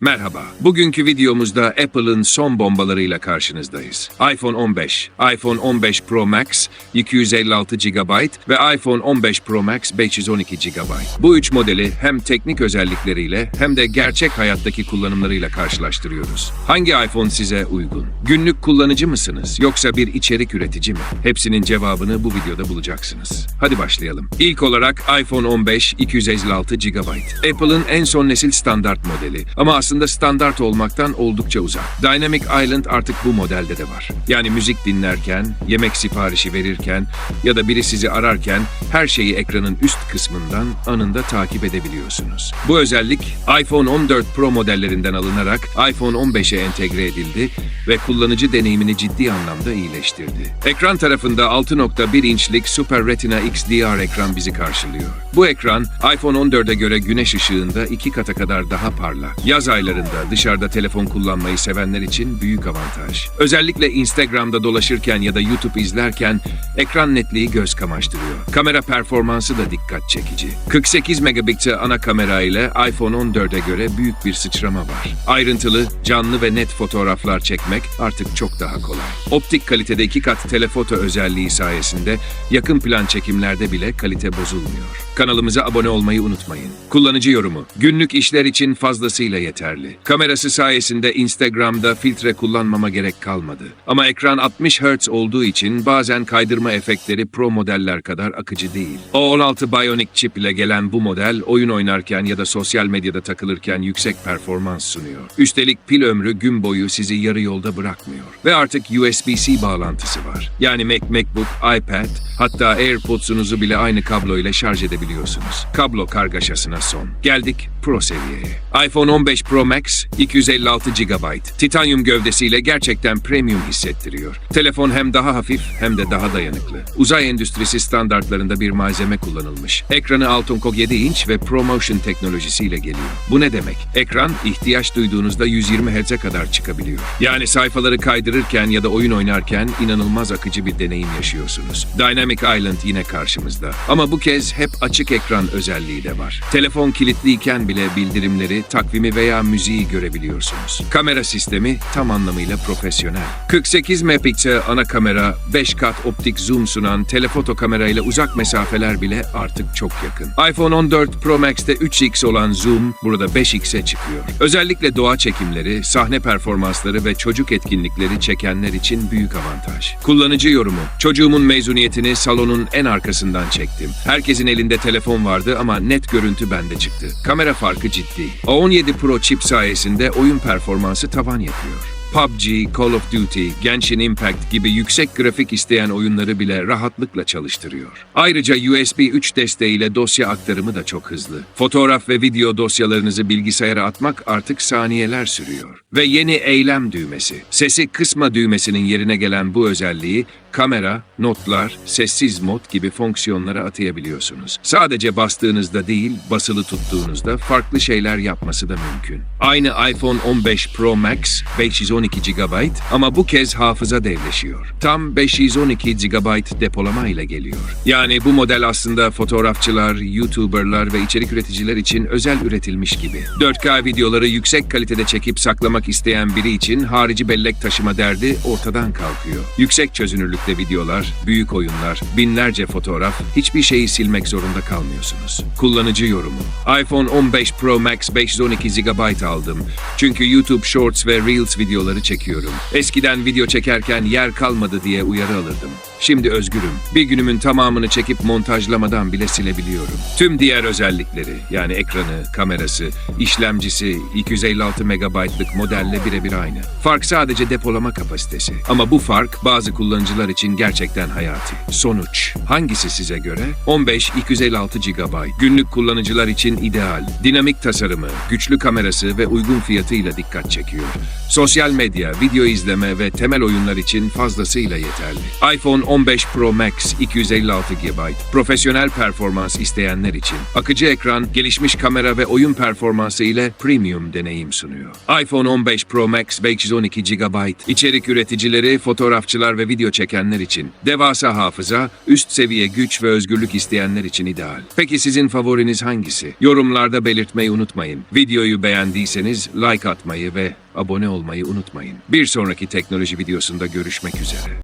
Merhaba. Bugünkü videomuzda Apple'ın son bombalarıyla karşınızdayız. iPhone 15, iPhone 15 Pro Max 256 GB ve iPhone 15 Pro Max 512 GB. Bu üç modeli hem teknik özellikleriyle hem de gerçek hayattaki kullanımlarıyla karşılaştırıyoruz. Hangi iPhone size uygun? Günlük kullanıcı mısınız yoksa bir içerik üretici mi? Hepsinin cevabını bu videoda bulacaksınız. Hadi başlayalım. İlk olarak iPhone 15 256 GB. Apple'ın en son nesil standart modeli ama aslında standart olmaktan oldukça uzak. Dynamic Island artık bu modelde de var. Yani müzik dinlerken, yemek siparişi verirken ya da biri sizi ararken her şeyi ekranın üst kısmından anında takip edebiliyorsunuz. Bu özellik iPhone 14 Pro modellerinden alınarak iPhone 15'e entegre edildi ve kullanıcı deneyimini ciddi anlamda iyileştirdi. Ekran tarafında 6.1 inçlik Super Retina XDR ekran bizi karşılıyor. Bu ekran iPhone 14'e göre güneş ışığında iki kata kadar daha parlak. Yaz aylarında dışarıda telefon kullanmayı sevenler için büyük avantaj. Özellikle Instagram'da dolaşırken ya da YouTube izlerken ekran netliği göz kamaştırıyor. Kamera performansı da dikkat çekici. 48 megapiksel ana kamera ile iPhone 14'e göre büyük bir sıçrama var. Ayrıntılı, canlı ve net fotoğraflar çekmek artık çok daha kolay. Optik kalitede iki kat telefoto özelliği sayesinde yakın plan çekimlerde bile kalite bozulmuyor. Kanalımıza abone olmayı unutmayın. Kullanıcı yorumu. Günlük işler için fazlasıyla yeterli. Kamerası sayesinde Instagram'da filtre kullanmama gerek kalmadı. Ama ekran 60 Hz olduğu için bazen kaydırma efektleri Pro modeller kadar akıcı değil. O16 Bionic chip ile gelen bu model oyun oynarken ya da sosyal medyada takılırken yüksek performans sunuyor. Üstelik pil ömrü gün boyu sizi yarı yolda bırakmıyor. Ve artık USB-C bağlantısı var. Yani Mac, MacBook, iPad, hatta AirPods'unuzu bile aynı kablo ile şarj edebiliyorsunuz. Kablo kargaşasına son. Geldik Pro seviyeye. iPhone 15 Pro Max 256 GB. Titanyum gövdesiyle gerçekten premium hissettiriyor. Telefon hem daha hafif hem de daha dayanıklı. Uzay endüstrisi standartlarında bir malzeme kullanılmış. Ekranı Altonkog 7 inç ve ProMotion teknolojisiyle geliyor. Bu ne demek? Ekran ihtiyaç duyduğunuzda 120 Hz'e kadar çıkabiliyor. Yani sayfaları kaydırırken ya da oyun oynarken inanılmaz akıcı bir deneyim yaşıyorsunuz. Dynamic Island yine karşımızda. Ama bu kez hep açık ekran özelliği de var. Telefon kilitliyken bile bildirimleri, takvimi veya müziği görebiliyorsunuz. Kamera sistemi tam anlamıyla profesyonel. 48 megapiksel ana kamera, 5 kat optik zoom sunan telefoto kamerayla uzak mesafeler bile artık çok yakın. iPhone 14 Pro Max'te 3x olan zoom burada 5x'e çıkıyor. Özellikle doğa çekimleri, sahne performansları ve çocuk etkinlikleri çekenler için büyük avantaj. Kullanıcı yorumu. Çocuğumun mezuniyetini salonun en arkasından çektim. Herkesin elinde telefon vardı ama net görüntü bende çıktı. Kamera farkı ciddi. A17 Pro chip sayesinde oyun performansı tavan yapıyor. PUBG, Call of Duty, Genshin Impact gibi yüksek grafik isteyen oyunları bile rahatlıkla çalıştırıyor. Ayrıca USB 3 desteğiyle dosya aktarımı da çok hızlı. Fotoğraf ve video dosyalarınızı bilgisayara atmak artık saniyeler sürüyor. Ve yeni eylem düğmesi. Sesi kısma düğmesinin yerine gelen bu özelliği kamera, notlar, sessiz mod gibi fonksiyonlara atayabiliyorsunuz. Sadece bastığınızda değil, basılı tuttuğunuzda farklı şeyler yapması da mümkün. Aynı iPhone 15 Pro Max 512 GB ama bu kez hafıza devleşiyor. Tam 512 GB depolama ile geliyor. Yani bu model aslında fotoğrafçılar, YouTuber'lar ve içerik üreticiler için özel üretilmiş gibi. 4K videoları yüksek kalitede çekip saklamak isteyen biri için harici bellek taşıma derdi ortadan kalkıyor. Yüksek çözünürlükte videolar, büyük oyunlar, binlerce fotoğraf, hiçbir şeyi silmek zorunda kalmıyorsunuz. Kullanıcı yorumu. iPhone 15 Pro Max 512 GB aldım. Çünkü YouTube Shorts ve Reels videoları çekiyorum. Eskiden video çekerken yer kalmadı diye uyarı alırdım. Şimdi özgürüm. Bir günümün tamamını çekip montajlamadan bile silebiliyorum. Tüm diğer özellikleri yani ekranı, kamerası, işlemcisi 256 MB'lık modelle birebir aynı. Fark sadece depolama kapasitesi. Ama bu fark bazı kullanıcılar için gerçekten hayati. Sonuç. Hangisi size göre? 15 256 GB. Günlük kullanıcılar için ideal. Dinamik tasarımı, güçlü kamerası ve uygun fiyatıyla dikkat çekiyor. Sosyal medya, video izleme ve temel oyunlar için fazlasıyla yeterli. iPhone 15 Pro Max 256 GB. Profesyonel performans isteyenler için. Akıcı ekran, gelişmiş kamera ve oyun performansı ile premium deneyim sunuyor. iPhone 15 Pro Max 512 GB. İçerik üreticileri, fotoğrafçılar ve video çeken gerekenler için, devasa hafıza, üst seviye güç ve özgürlük isteyenler için ideal. Peki sizin favoriniz hangisi? Yorumlarda belirtmeyi unutmayın. Videoyu beğendiyseniz like atmayı ve abone olmayı unutmayın. Bir sonraki teknoloji videosunda görüşmek üzere.